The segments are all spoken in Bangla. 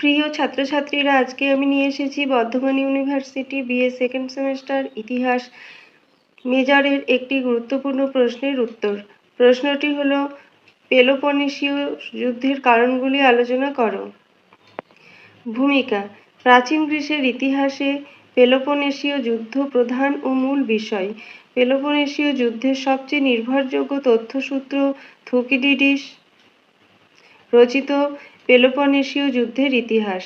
প্রিয় ছাত্রছাত্রীরা, আজকে আমি নিয়ে এসেছি Bardhaman university BA second semester ইতিহাস মেজরের একটি গুরুত্বপূর্ণ প্রশ্নের উত্তর। প্রশ্নটি হলো পেলোপনেশীয় যুদ্ধের কারণগুলি আলোচনা করো। ভূমিকা, প্রাচীন গ্রীসের ইতিহাসে পেলোপনেশীয় যুদ্ধ প্রধান ও মূল বিষয়। পেলোপনেশীয় যুদ্ধের সবচেয়ে নির্ভরযোগ্য তথ্যসূত্র থুকিডিডিস রচিত পেলোপনেশীয় যুদ্ধের ইতিহাস।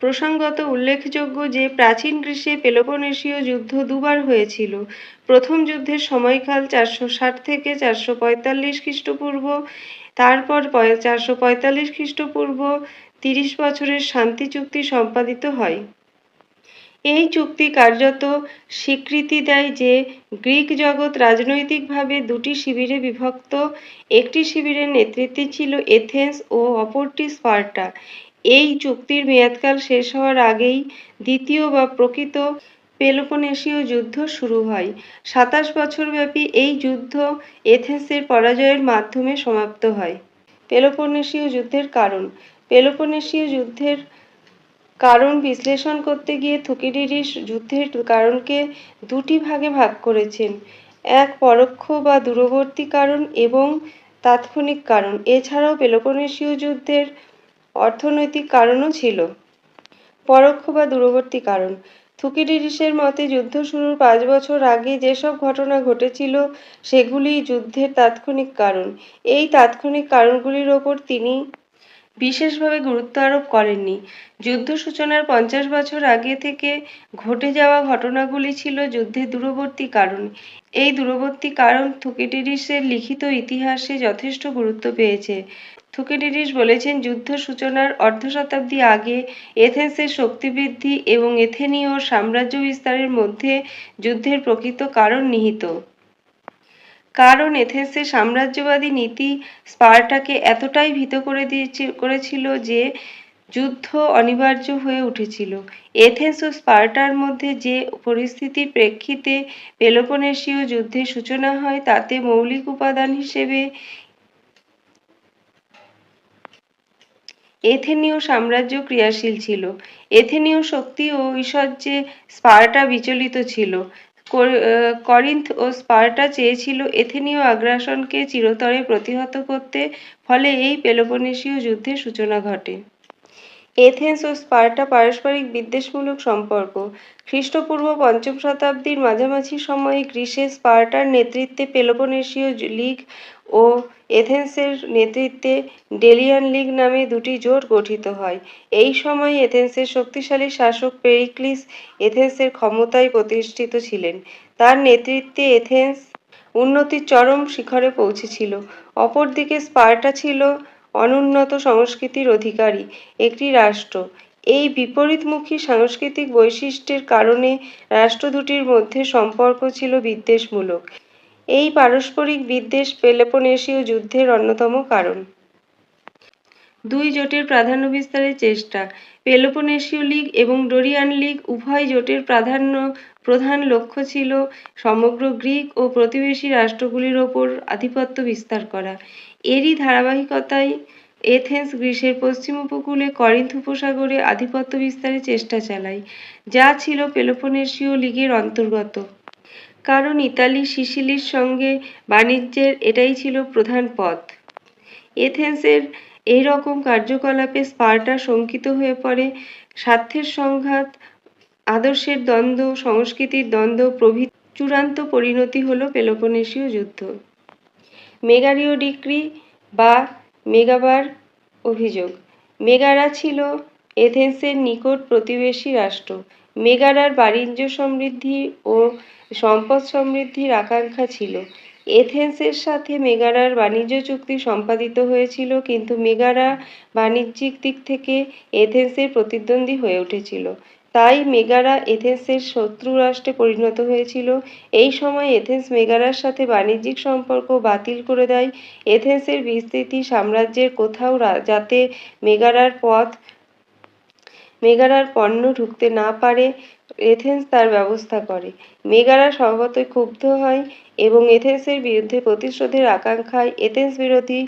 প্রসঙ্গত উল্লেখযোগ্য যে প্রাচীন গ্রীষ্মে পেলোপনেশীয় যুদ্ধ দুবার হয়েছিল। প্রথম যুদ্ধের সময়কাল চারশো ষাট থেকে চারশো পঁয়তাল্লিশ খ্রিস্টপূর্ব, তারপর চারশো পঁয়তাল্লিশ খ্রিস্টপূর্ব, তিরিশ বছরের শান্তি চুক্তি সম্পাদিত হয়। এই চুক্তি কার্যত স্বীকৃতি দেয় যে গ্রিক জগৎ রাজনৈতিকভাবে দুটি শিবিরে বিভক্ত। একটি শিবিরের নেতৃত্বে ছিল এথেন্স ও অপরটি স্পার্টা। এই চুক্তির মেয়াদকাল শেষ হওয়ার আগেই দ্বিতীয় বা প্রকৃত পেলোপনেশীয় যুদ্ধ শুরু হয়। সাতাশ বছরব্যাপী এই যুদ্ধ এথেন্সের পরাজয়ের মাধ্যমে সমাপ্ত হয়। পেলোপনেশীয় যুদ্ধের কারণ। পেলোপনেশীয় যুদ্ধের কারণ বিশ্লেষণ করতে গিয়ে থুকিডিডিস যুদ্ধের কারণকে দুটি ভাগে ভাগ করেছেন। এক পরোক্ষ বা দূরবর্তী কারণ এবং তাৎক্ষণিক কারণ। এছাড়াও পেলোপনেশীয় যুদ্ধের অর্থনৈতিক কারণও ছিল। পরোক্ষ বা দূরবর্তী কারণ। থুকিডিডিসের মতে যুদ্ধ শুরুর পাঁচ বছর আগে যেসব ঘটনা ঘটেছিল, সেগুলিই যুদ্ধের তাৎক্ষণিক কারণ। এই তাৎক্ষণিক কারণগুলির ওপর তিনি বিশেষভাবে গুরুত্ব আরোপ করেননি। যুদ্ধ সূচনার পঞ্চাশ বছর আগে থেকে ঘটে যাওয়া ঘটনাগুলি ছিল যুদ্ধের দূরবর্তী কারণ। এই দূরবর্তী কারণ থুকিডিডিসের লিখিত ইতিহাসে যথেষ্ট গুরুত্ব পেয়েছে। থুকিডিডিস বলেছেন, যুদ্ধ সূচনার অর্ধ শতাব্দী আগে এথেন্সের শক্তিবৃদ্ধি এবং এথেনীয় সাম্রাজ্য বিস্তারের মধ্যে যুদ্ধের প্রকৃত কারণ নিহিত। কারণ এথেন্সের সাম্রাজ্যবাদী নীতি স্পার্টাকে এতটাই ভীত করে দিয়েছে, করেছিল যে যুদ্ধ অনিবার্য হয়ে উঠেছিল। এথেন্স ও স্পার্টার মধ্যে যে পরিস্থিতির প্রেক্ষিতে পেলোপনেশীয় যুদ্ধের সূচনা হয়, তাতে মৌলিক উপাদান হিসেবে এথেনীয় সাম্রাজ্য ক্রিয়াশীল ছিল। এথেনীয় শক্তি ও ঐশ্বর্যে স্পার্টা বিচলিত ছিল। করিন্থ ও স্পার্টা চেয়েছিল এথেনীয় আগ্রাসনকে চিরতরে প্রতিহত করতে, ফলে এই পেলোপনেশীয় যুদ্ধের সূচনা ঘটে। এথেন্স ও স্পার্টা পারস্পরিক বিদ্বেষমূলক সম্পর্ক। খ্রিস্টপূর্ব পঞ্চম শতাব্দীর মাঝামাঝি সময়ে গ্রীসে স্পার্টার নেতৃত্বে পেলোপনেশীয় লীগ ও এথেন্সের নেতৃত্বে ডেলিয়ান লীগ নামে দুটি জোট গঠিত হয়। এই সময় এথেন্সের শক্তিশালী শাসক পেরিক্লিস এথেন্সের ক্ষমতায় প্রতিষ্ঠিত ছিলেন। তার নেতৃত্বে এথেন্স উন্নতির চরম শিখরে পৌঁছেছিল। অপরদিকে স্পার্টা ছিল অনুন্নত সংস্কৃতির অধিকারী, একটি রাষ্ট্র। এই বিপরীতমুখী সাংস্কৃতিক বৈশিষ্ট্যের কারণে রাষ্ট্র দুটির মধ্যে সম্পর্ক ছিল বিদ্বেষমূলক। এই পারস্পরিক বিদ্বেষ পেলোপনেশীয় যুদ্ধের অন্যতম কারণ। দুই জোটের প্রাধান্য বিস্তারের চেষ্টা। পেলোপনেশীয় লীগ এবং ডোরিয়ান লীগ উভয় জোটের প্রাধান্য প্রধান লক্ষ্য ছিল সমগ্র গ্রিক ও প্রতিবেশী রাষ্ট্রগুলির ওপর আধিপত্য বিস্তার করা। এরই ধারাবাহিকতায় এথেন্স গ্রীসের পশ্চিম উপকূলে করিন্থ উপসাগরে আধিপত্য বিস্তারের চেষ্টা চালায়, যা ছিল পেলোপনেশীয় লীগের অন্তর্গত। কারণ ইতালি সিসিলির সঙ্গে বাণিজ্যের এটাই ছিল প্রধান পথ। এথেন্সের এই রকম কার্যকলাপে স্পার্টা শঙ্কিত হয়ে পড়ে। স্বার্থের সংঘাত, আদর্শের দ্বন্দ্ব, সংস্কৃতির দ্বন্দ্ব, প্রভৃতি চূড়ান্ত পরিণতি হল পেলোপনেশীয় যুদ্ধ। মেগারিও ডিক্রি বা মেগাবার অভিযোগ, মেগারা ছিল এথেন্সের নিকট প্রতিবেশী রাষ্ট্র। মেগারার বাণিজ্য সমৃদ্ধি ও সম্পদ সমৃদ্ধির আকাঙ্ক্ষা ছিল। এথেন্সের সাথে মেগারার বাণিজ্য চুক্তি সম্পাদিত হয়েছিল, কিন্তু মেগারা বাণিজ্যিক দিক থেকে এথেন্সের প্রতিদ্বন্দ্বী হয়ে উঠেছিল। তাই মেগারা এথেন্সের শত্রু রাষ্ট্রে পরিণত হয়েছিল। এই সময় এথেন্স মেগারার সাথে বাণিজ্যিক সম্পর্ক বাতিল করে দেয়। এথেন্সের বিস্তৃতি সাম্রাজ্যের কোথাও যাতে মেগারার পথ মেগারার পণ্য ঢুকতে না পারে, এথেন্স তার ব্যবস্থা করে। মেগারা স্বভাবতই ক্ষুব্ধ হয় এবং এথেন্সের বিরুদ্ধে প্রতিশোধের আকাঙ্ক্ষায় এথেন্স বিরোধী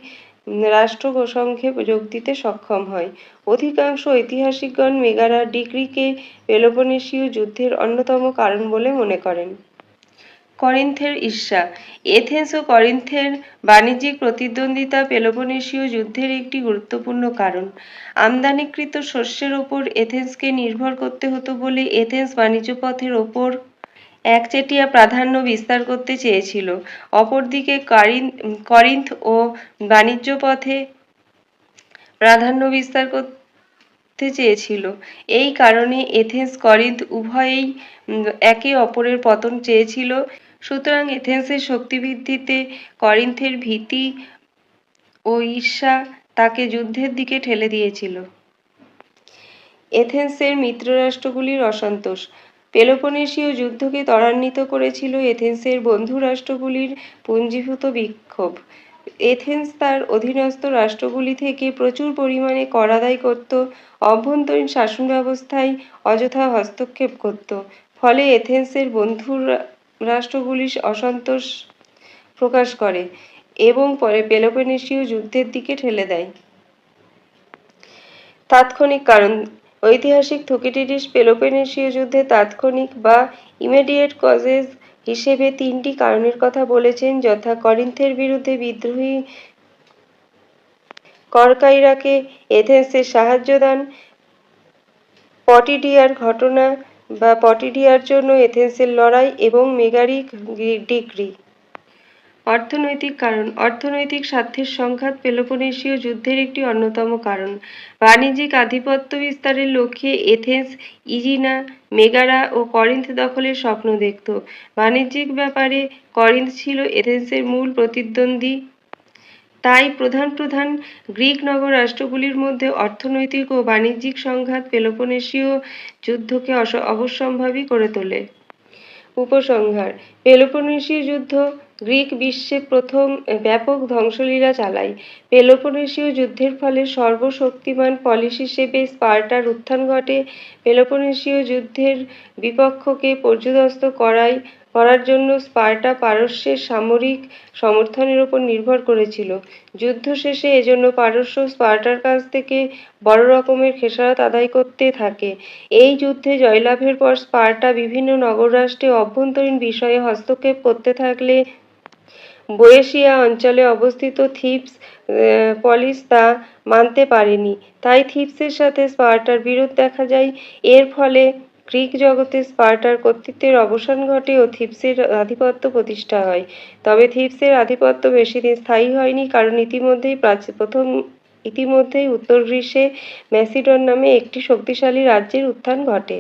রাষ্ট্র প্রসঙ্গে যোগ দিতে সক্ষম হয়। অধিকাংশ ঐতিহাসিকগণ মেগারা ডিক্রিকে পেলোপনেশীয় যুদ্ধের অন্যতম কারণ বলে মনে করেন। করিন্থের ঈর্ষা। এথেন্স ও করিন্থের বাণিজ্যিক প্রতিদ্বন্দ্বিতা পেলোপনেশীয় যুদ্ধের একটি গুরুত্বপূর্ণ কারণ। আমদানিকৃত শস্যের ওপর এথেন্সকে নির্ভর করতে হতো বলে এথেন্স বাণিজ্য পথের ওপর একচেটিয়া প্রাধান্য বিস্তার করতে চেয়েছিল। অপরদিকে করিন্থ ও বাণিজ্য পথে প্রাধান্য বিস্তার করতে চেয়েছিল। এই কারণে এথেন্স করিন্থ উভয়েই একে অপরের পতন চেয়েছিল। সুতরাং এথেন্সের শক্তিবৃদ্ধিতে করিন্থের ভীতি ও ঈর্ষা তাকে যুদ্ধের দিকে ঠেলে দিয়েছিল। এথেন্সের মিত্ররাষ্ট্রগুলির অসন্তোষ। পেলোপনেশীয় যুদ্ধকে ত্বরান্বিত করেছিল এথেন্সের বন্ধু রাষ্ট্রগুলির পুঞ্জীভূত বিক্ষোভ। এথেন্স তার অধীনস্থ রাষ্ট্রগুলি থেকে প্রচুর পরিমাণে কর আদায় করত, অভ্যন্তরীণ শাসন ব্যবস্থায় অযথা হস্তক্ষেপ করত। ফলে এথেন্সের বন্ধু রা- রাষ্ট্রগুলি অসন্তোষ প্রকাশ করে এবং পরে পেলোপনেশীয় যুদ্ধের দিকে ঠেলে দেয়। তাৎক্ষণিক কারণ, ঐতিহাসিক থুকিডিডিস পেলোপনেশীয় যুদ্ধে তাৎক্ষণিক বা ইমিডিয়েট কজেস হিসেবে তিনটি কারণের কথা বলেছেন, যথা করিন্থের বিরুদ্ধে বিদ্রোহী করকাইরাকে এথেন্সের সাহায্য দান, পটিডিয়ার ঘটনা বা পটিডিয়ার জন্য এথেন্সের লড়াই এবং মেগারিক ডিগ্রি। অর্থনৈতিক কারণ, অর্থনৈতিক স্বার্থের সংঘাত পেলোপনেশীয় যুদ্ধের একটি অন্যতম কারণ। বাণিজ্যিক আধিপত্য বিস্তারের লক্ষ্যে এথেন্স, ইজিনা, মেগারা ও করিন্থ দখলের স্বপ্ন দেখত। বাণিজ্যিক ব্যাপারে করিন্থ ছিল এথেন্সের মূল প্রতিদ্বন্দ্বী। তাই প্রধান প্রধান গ্রিক নগর রাষ্ট্রগুলির মধ্যে অর্থনৈতিক ও বাণিজ্যিক সংঘাত পেলোপনেশীয় যুদ্ধকে অবশ্যম্ভাবী করে তোলে। উপসংহার পেলোপনেশীয় যুদ্ধ গ্রিক বিশ্বে প্রথম ব্যাপক ধ্বংসলীলা চালায়। পেলোপনেশীয় যুদ্ধের ফলে সর্বশক্তিমান পলিশ হিসেবে স্পার্টার উত্থান ঘটে। পেলোপনেশীয় যুদ্ধের বিপক্ষকে পর্যুদস্ত করায় করার জন্য স্পার্টা পারস্যের সামরিক সমর্থনের উপর নির্ভর করেছিল। যুদ্ধ শেষে এজন্য পারস্য স্পার্টার কাছ থেকে বড় রকমের খেসারত আদায় করতে থাকে। এই যুদ্ধে জয়লাভের পর স্পার্টা বিভিন্ন নগররাষ্ট্রে অভ্যন্তরীণ বিষয়ে হস্তক্ষেপ করতে থাকলে বোয়েশিয়া অঞ্চলে অবস্থিত থিপস পলিস তা মানতে পারেনি। তাই থিপসের সাথে স্পার্টার বিরোধ দেখা যায়। এর ফলে গ্রিক জগতে স্পার্টার কর্তৃত্বের অবসান ঘটে ও থিপসের আধিপত্য প্রতিষ্ঠা হয়। তবে থিপসের আধিপত্য বেশি দিন স্থায়ী হয়নি কারণ ইতিমধ্যেই প্রথম ইতিমধ্যেই উত্তর গ্রীসে ম্যাসিডন নামে একটি শক্তিশালী রাজ্যের উত্থান ঘটে।